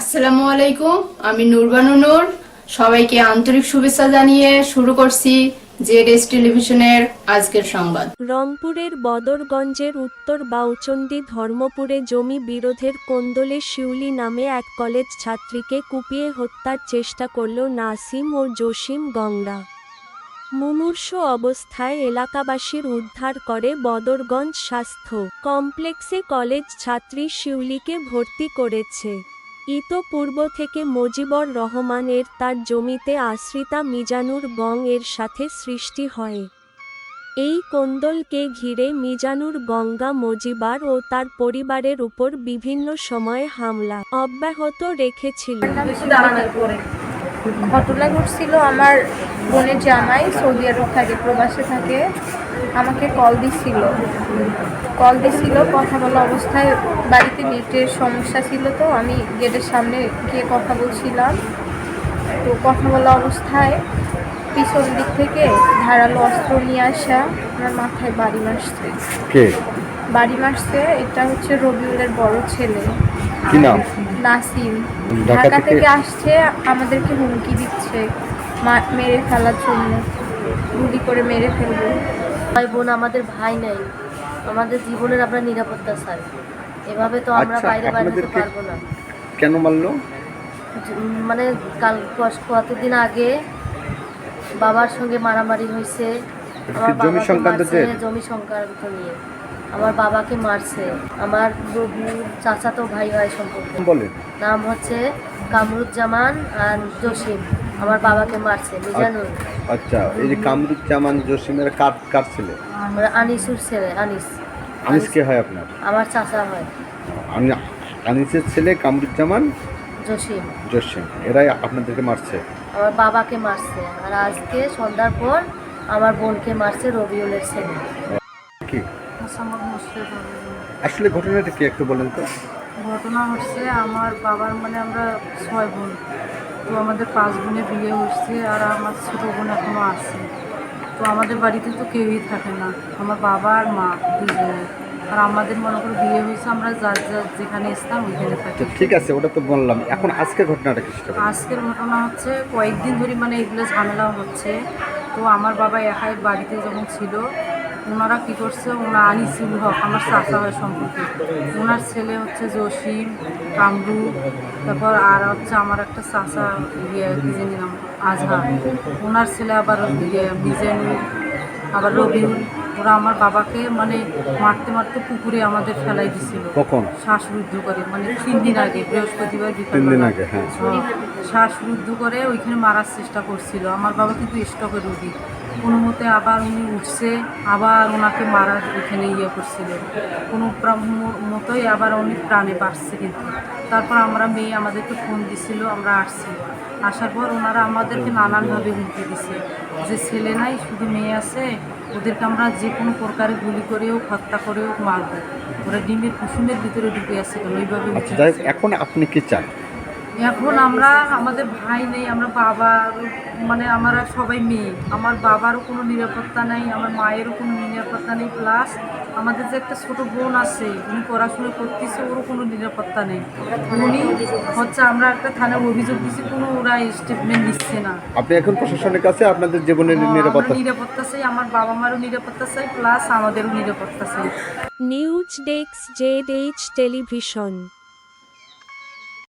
আসসালামু আলাইকুম, আমি নুরবানু নূর। সবাইকে আন্তরিক শুভেচ্ছা জানিয়ে শুরু করছি জেড টেলিভিশনের আজকের সংবাদ। রংপুরের বদরগঞ্জের উত্তর বাউচন্ডী ধর্মপুরে জমি বিরোধের কোন্দলে শিউলি নামে এক কলেজ ছাত্রীকে কুপিয়ে হত্যার চেষ্টা করল নাসিম ও জসিম গংরা। মুমূর্ষ অবস্থায় এলাকাবাসীর উদ্ধার করে বদরগঞ্জ স্বাস্থ্য কমপ্লেক্সে কলেজ ছাত্রী শিউলিকে ভর্তি করেছে। ইতোপূর্ব থেকে মজিবর রহমানের তার জমিতে আশ্রিতা মিজানুর গং এর সাথে সৃষ্টি হয়। এই কোন্দলকে ঘিরে মিজানুর গঙ্গা, মজিবার ও তার পরিবারের উপর বিভিন্ন সময়ে হামলা অব্যাহত রেখেছিল। ঘটনা ঘটছিল আমার বোনের জামাই সৌদি আরব থাকে, প্রবাসে থাকে। আমাকে কল দিছিল। কল দিছিল কথা বলা অবস্থায় বাড়িতে নেটের সমস্যা ছিল তো আমি গেটের সামনে গিয়ে কথা বলছিলাম। তো কথা বলা অবস্থায় পিছন দিক থেকে ধারালো অস্ত্র নিয়ে আসা আমার মাথায় বাড়ি মারছে। বাড়ি মারছে এটা হচ্ছে রবিউলের বড় ছেলে। কি নাম? নাসিম। ঢাকা থেকে- আসছে আমাদেরকে হুমকি দিচ্ছে মেরে ফেলার জন্য। গুলি করে মেরে ফেলব। ভাই বোন আমাদের ভাই নাই। আমাদের জীবনের আমরা নিরাপত্তা চাই এভাবে তো আমরা আচ্ছা, বাইরে বাইরে হতে পারব না। কেন মারলো? মানে কাল কতদিন আগে বাবার সঙ্গে মারামারি হয়েছে। আমার জমি সংক্রান্ত জমি সংক্রান্ত নিয়ে। আমার বাবাকে মারছে। আমার চাচাতো ভাই হয় সম্পর্কে। নাম হচ্ছে কামরুজ্জামান আর জসিম। আমার বাবাকে মারছে মিজানুর। আচ্ছা এই যে কামরুজ্জামান জসিমের কার কার ছেলে? আমার আনিসুর ছেলে আনিস। আনিস কে হয় আপনার? আমার চাচা হয়। আমি আনিসের ছেলে কামরুজ্জামান জসিম। জসিম এরাই আপনাদেরকে মারছে? আমার বাবাকে মারছে আর আজকে সন্ধ্যার পর আমার বোনকে মারছে রবিউলের ছেলে। কি? আসলে ঘটনাটা কি একটু বলেন তো। ঘটনা হচ্ছে আমার বাবার মানে আমরা ছয় বোন। তো আমাদের পাঁচ বোনে বিয়ে হচ্ছে আর আমার ছোটো বোন এখনও আছে। তো আমাদের বাড়িতে তো কেউই থাকে না। আমার বাবা আর মা দুজনে। আর আমাদের মনে করে বিয়ে হয়েছে আমরা যার যার যেখানে ইসলাম ওইখানে থাকি। ঠিক আছে ওটা তো বললাম। এখন আজকের ঘটনাটা কি আজকের ঘটনা হচ্ছে কয়েকদিন ধরে মানে এগুলো ঝামেলা হচ্ছে। তো আমার বাবা একাই বাড়িতে যখন ছিল ওনারা কী করছে ওনা আনিসুল হক আমার চাচা হয় সম্পর্কে ওনার ছেলে হচ্ছে জসিম কামরু তারপর আর হচ্ছে আমার একটা চাচা ইয়ে কী জানি নাম আজহার ওনার ছেলে আবার ইয়ে আবার রবিউল। ওরা আমার বাবাকে মানে মারতে মারতে পুকুরে আমাদের ফেলাই দিছিল। কখন? শ্বাসরুদ্ধ করে মানে তিন দিন আগে বৃহস্পতিবার তিন দিন আগে হ্যাঁ। শ্বাসরুদ্ধ করে ওইখানে মারার চেষ্টা করছিল। আমার বাবা কিন্তু স্টকের রুগী। কোনো মতে আবার উনি উঠছে আবার ওনাকে মারা ওইখানে ইয়ে করছিল। কোনো মতোই আবার উনি প্রাণে বাঁচছে কিন্তু। তারপর আমরা মেয়ে আমাদেরকে ফোন দিছিল আমরা আসছি। আসার পর ওনারা আমাদেরকে নানানভাবে হুমকি দিছে। যে ছেলে নাই শুধু মেয়ে আছে ওদেরকে আমরা যে কোনো প্রকারে গুলি করেও হত্যা করেও মারবো। ওরা ডিমের কুসুমের ভিতরে ঢুকে আছে কেন? ওইভাবে আচ্ছা। এখন আপনি কি চান? এখন আমরা আমাদের ভাই নেই আমরা বাবা মানে আমরা সবাই মেয়ে। আমার বাবারও কোনো নিরাপত্তা নেই আমার মায়েরও কোনো নিরাপত্তা নেই। প্লাস আমাদের যে একটা ছোট বোন আছে উনি পড়াশোনা করতেছে ওরও কোনো নিরাপত্তা নেই। উনি হচ্ছে আমরা একটা থানায় অভিযোগ দিচ্ছি কোনো ওরা স্টেটমেন্ট নিচ্ছে না। আপনি এখন প্রশাসনের কাছে আপনাদের জীবনের নিরাপত্তা। নিরাপত্তা চাই আমার বাবা মারও নিরাপত্তা চাই প্লাস আমাদেরও নিরাপত্তা চাই। News desk Z H television